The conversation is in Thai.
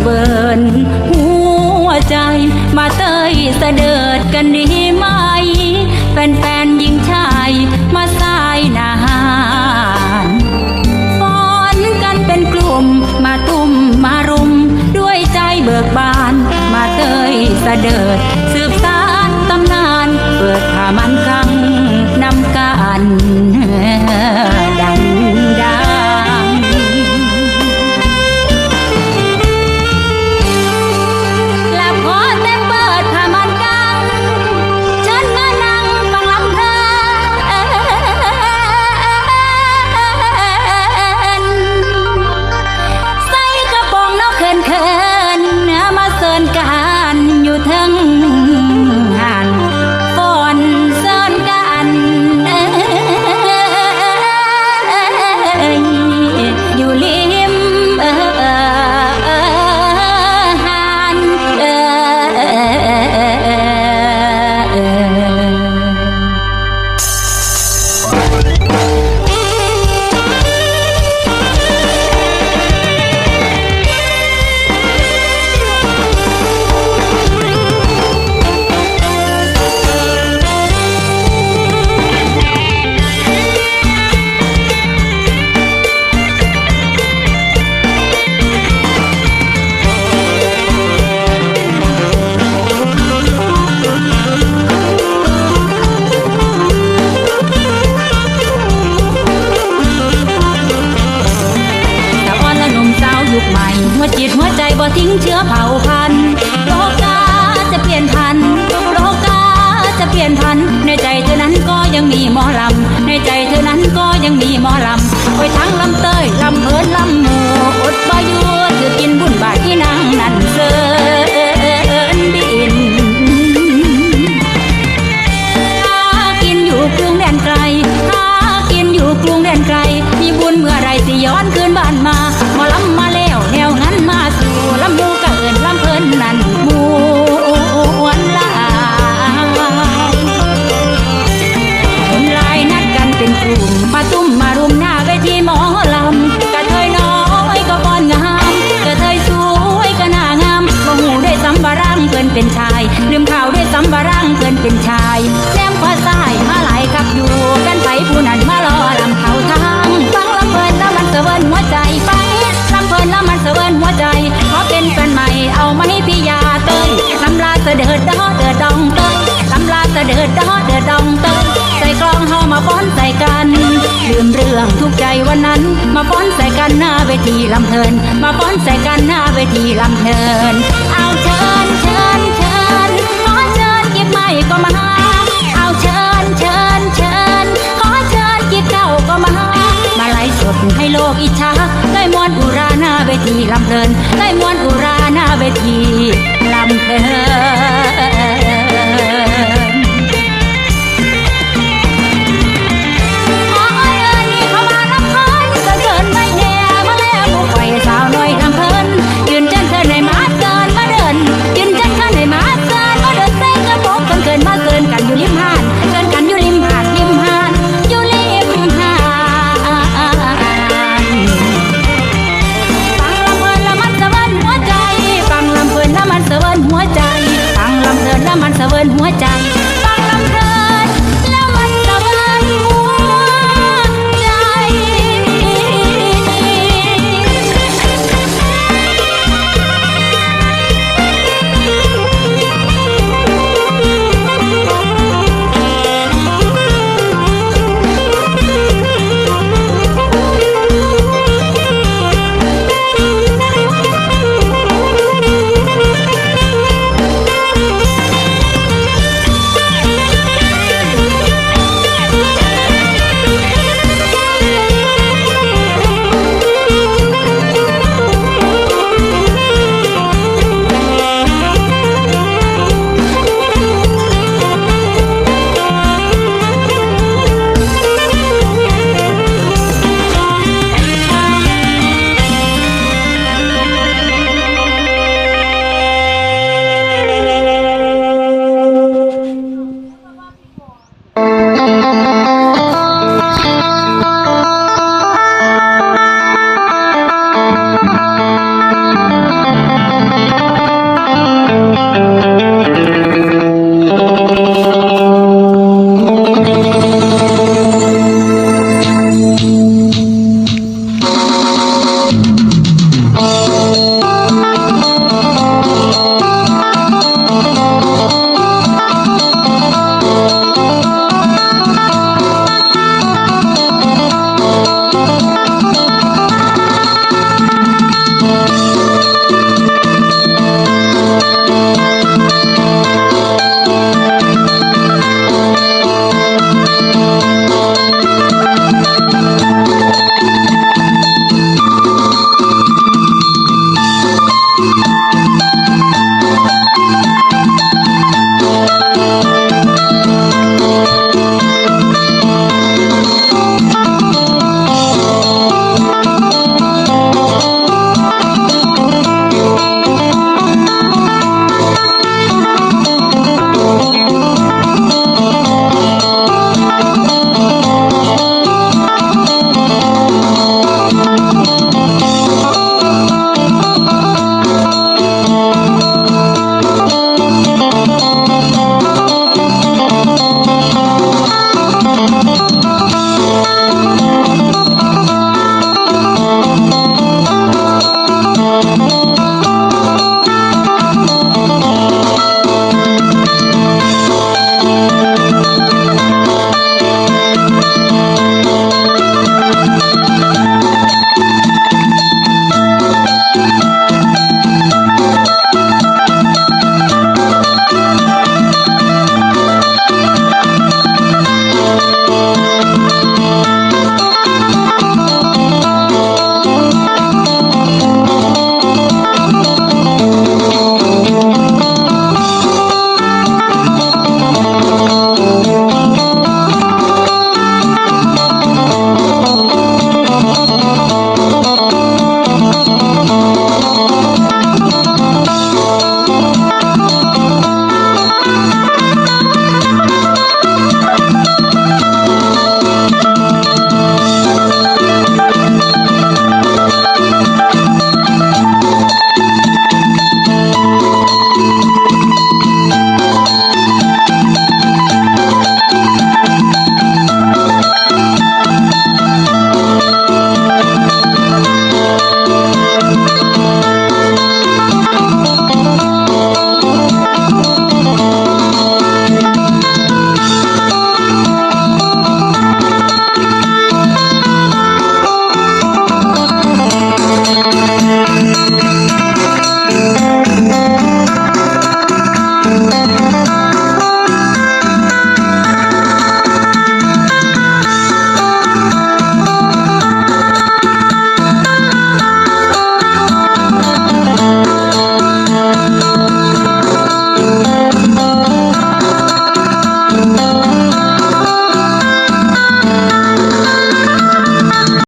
เวินหัวใจมาเตยสเสดิดกันดีไหม แฟนๆยิงชายมาสายนาหฟ้อนกันเป็นกลุ่มมาตุ้มมารุม ด้วยใจเบิกบาน มาเตยสเสดิดสืบสานตำนาน เปิดผามันคัง เชื้อเผ่าพันธุ์โลกาจะเปลี่ยนพันโลกาจะเปลี่ยนพันในใจเธอนั้นก็ยังมีหมอลำในใจเธอนั้นก็ยังมีหมอลำโอ้ยทั้งลำเต้ยลำเพินลำ ด็จดเดือดดองเต้ยใส่กลองเฮามาป้อนใส่กัน ลืมเรื่องทุกใจวันนั้น มาป้อนใส่กันหน้าเวทีลำเพลิน มาป้อนใส่กันหน้าเวทีลำเพลิน เอาเชิญเชิญเชิญขอเชิญกิบไม่ก็มาเอาเชิญเชิญเชิญขอเชิญกิบเก่าก็มามาไล่สดให้โลกอิจฉาได้มวนอุราหน้าเวทีลำเพลิน ได้มวนอุราหน้าเวทีลำเพลิน